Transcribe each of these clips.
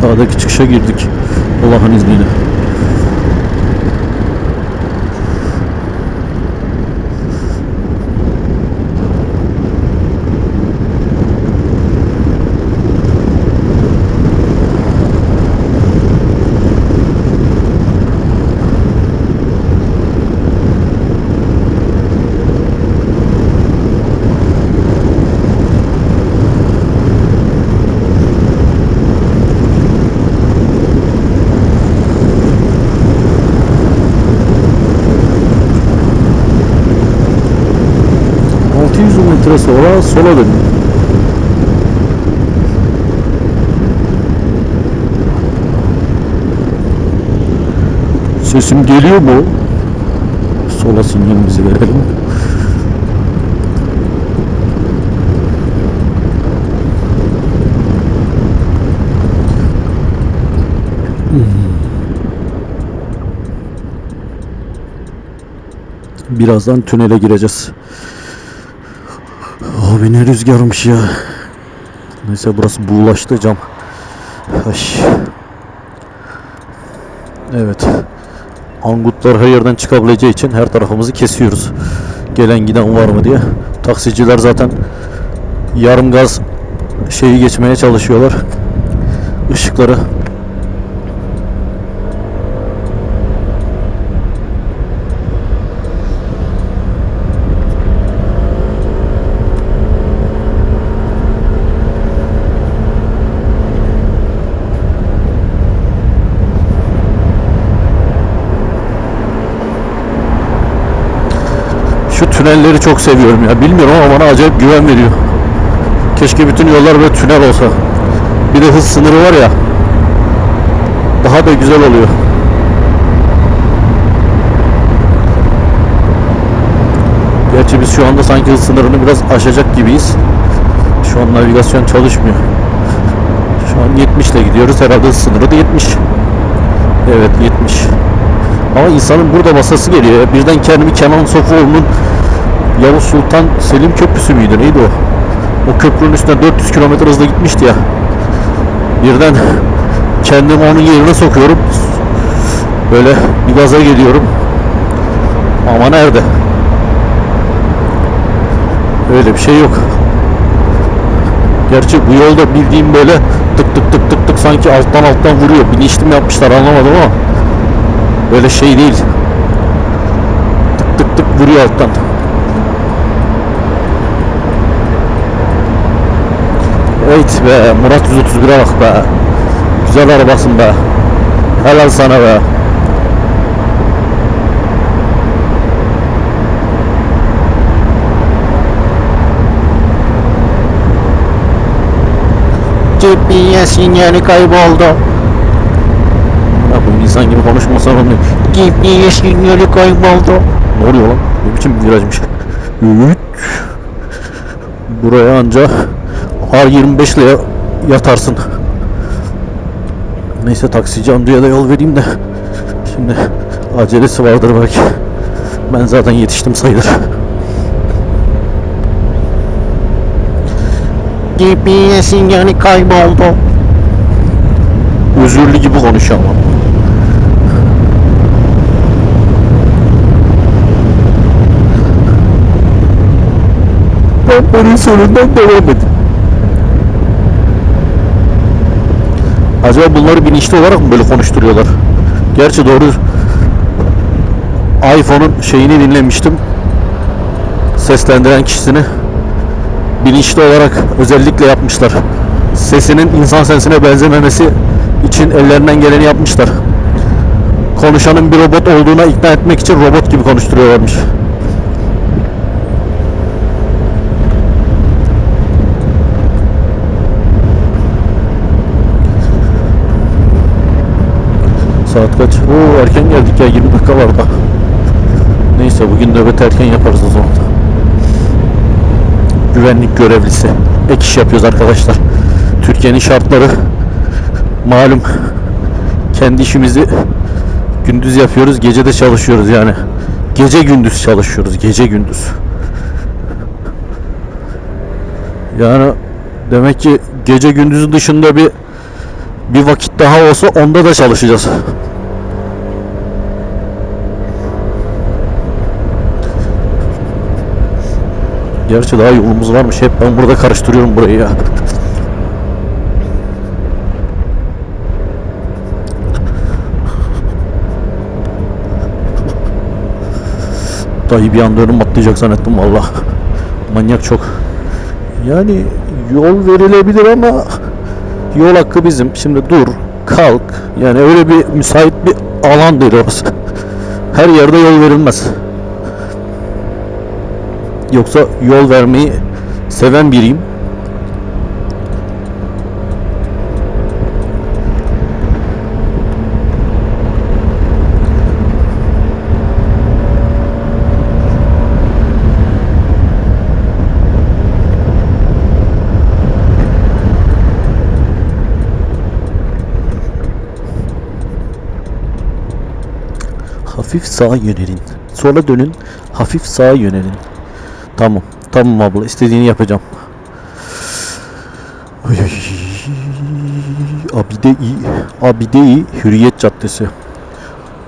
Sağdaki çıkışa girdik. Allah'ın izniyle. Metre sonra sola dönün. Sesim geliyor mu? Sola sinyalimizi verelim. Birazdan tünele gireceğiz. Abi ne rüzgarmış ya. Neyse burası buğulaştı cam. Ay. Evet. Angutlar her yerden çıkabileceği için her tarafımızı kesiyoruz. Gelen giden var mı diye. Taksiciler zaten yarım gaz şeyi geçmeye çalışıyorlar. Işıkları tünelleri çok seviyorum ya. Bilmiyorum ama bana acayip güven veriyor. Keşke bütün yollar böyle tünel olsa. Bir de hız sınırı var ya. Daha da güzel oluyor. Gerçi biz şu anda sanki hız sınırını biraz aşacak gibiyiz. Şu an navigasyon çalışmıyor. Şu an 70 ile gidiyoruz. Herhalde hız sınırı da 70. Evet 70. Ama insanın burada basası geliyor. Birden kendimi Kenan Sofuoğlu'nun Yavuz Sultan Selim Köprüsü müydü neydi o? O köprünün üstüne 400 km hızla gitmişti ya. Birden kendimi onun yerine sokuyorum. Böyle bir gaza geliyorum. Ama nerede? Öyle bir şey yok. Gerçi bu yolda bildiğim böyle tık tık tık tık tık sanki alttan alttan vuruyor. Bilinçli mi yapmışlar anlamadım ama böyle şey değil. Tık tık tık vuruyor alttan. Evet be Murat 131'e bak be. Güzel arabasın be. Helal sana be. GPS sinyali kayboldu. Ya bu insan gibi konuşmasan olmuyor. GPS sinyali kayboldu. Ne oluyor lan? Ne biçim bir virajmış? Buraya anca R25 ile yatarsın. Neyse taksici amcaya da yol vereyim de. Şimdi acelesi vardır belki. Ben zaten yetiştim sayılır. GPS sinyali kayboldu. Özürlü gibi konuşuyor ama. Rampanın sonundan devam edin. Acaba bunları bilinçli olarak mı böyle konuşturuyorlar? Gerçi doğru iPhone'un şeyini dinlemiştim. Seslendiren kişisini bilinçli olarak özellikle yapmışlar. Sesinin insan sesine benzememesi için ellerinden geleni yapmışlar. Konuşanın bir robot olduğuna ikna etmek için robot gibi konuşturuyorlarmış. Saat kaç? Oo erken geldik ya 20 dakika var da. Neyse bugün nöbet erken yaparız o zaman. Güvenlik görevlisi. Ek iş yapıyoruz arkadaşlar. Türkiye'nin şartları malum kendi işimizi gündüz yapıyoruz, gece de çalışıyoruz yani. Gece gündüz çalışıyoruz, gece gündüz. Yani demek ki gece gündüzün dışında bir Bir vakit daha olsa onda da çalışacağız. Gerçi daha yolumuz varmış. Hep ben burada karıştırıyorum burayı ya. Dayı bir anda önüm atlayacak zannettim valla. Manyak çok. Yani yol verilebilir ama yol hakkı bizim. Şimdi dur, kalk. Yani öyle bir müsait bir alan değil orası. Her yerde yol verilmez. Yoksa yol vermeyi seven biriyim. Hafif sağa yönelin. Sola dönün. Hafif sağa yönelin. Tamam. Tamam abla. istediğini yapacağım. Ay. Abide-i Abide-i Hürriyet Caddesi.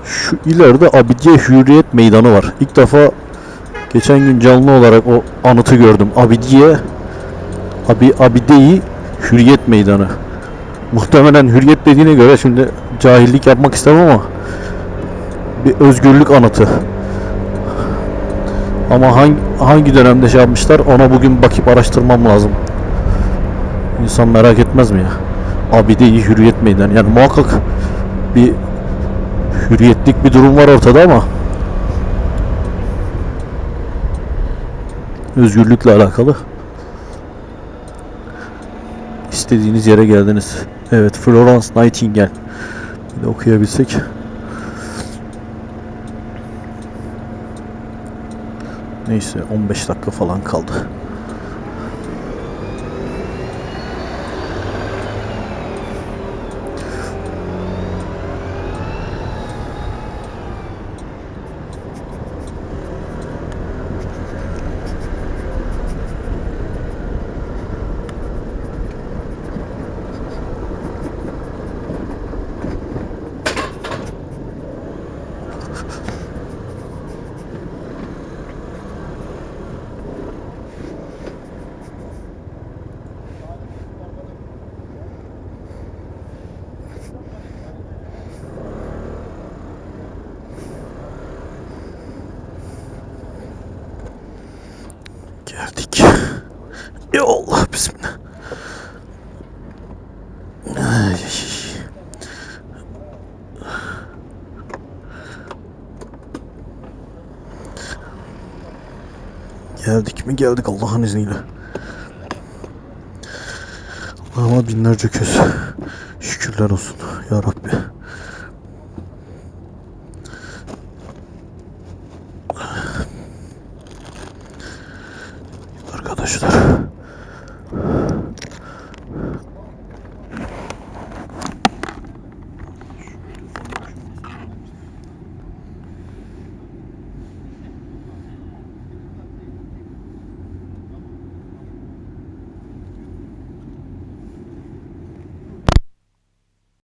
Şu ileride Abidiye Hürriyet Meydanı var. İlk defa geçen gün canlı olarak o anıtı gördüm. Abidiye Abi Abide-i Hürriyet Meydanı. Muhtemelen hürriyet dediğine göre şimdi cahillik yapmak istemem ama bir özgürlük anıtı. Ama hangi hangi dönemde şey yapmışlar ona bugün bakıp araştırmam lazım. İnsan merak etmez mi ya? Abide-i Hürriyet Meydanı. Yani muhakkak bir hürriyetlik bir durum var ortada ama özgürlükle alakalı. İstediğiniz yere geldiniz. Evet, Florence Nightingale. Bir de okuyabilsek. Neyse 15 dakika falan kaldı. Geldik. Ya Allah bismillah. Ay. Geldik mi geldik Allah'ın izniyle. Allah'ıma binlerce köz. Şükürler olsun ya Rabbi.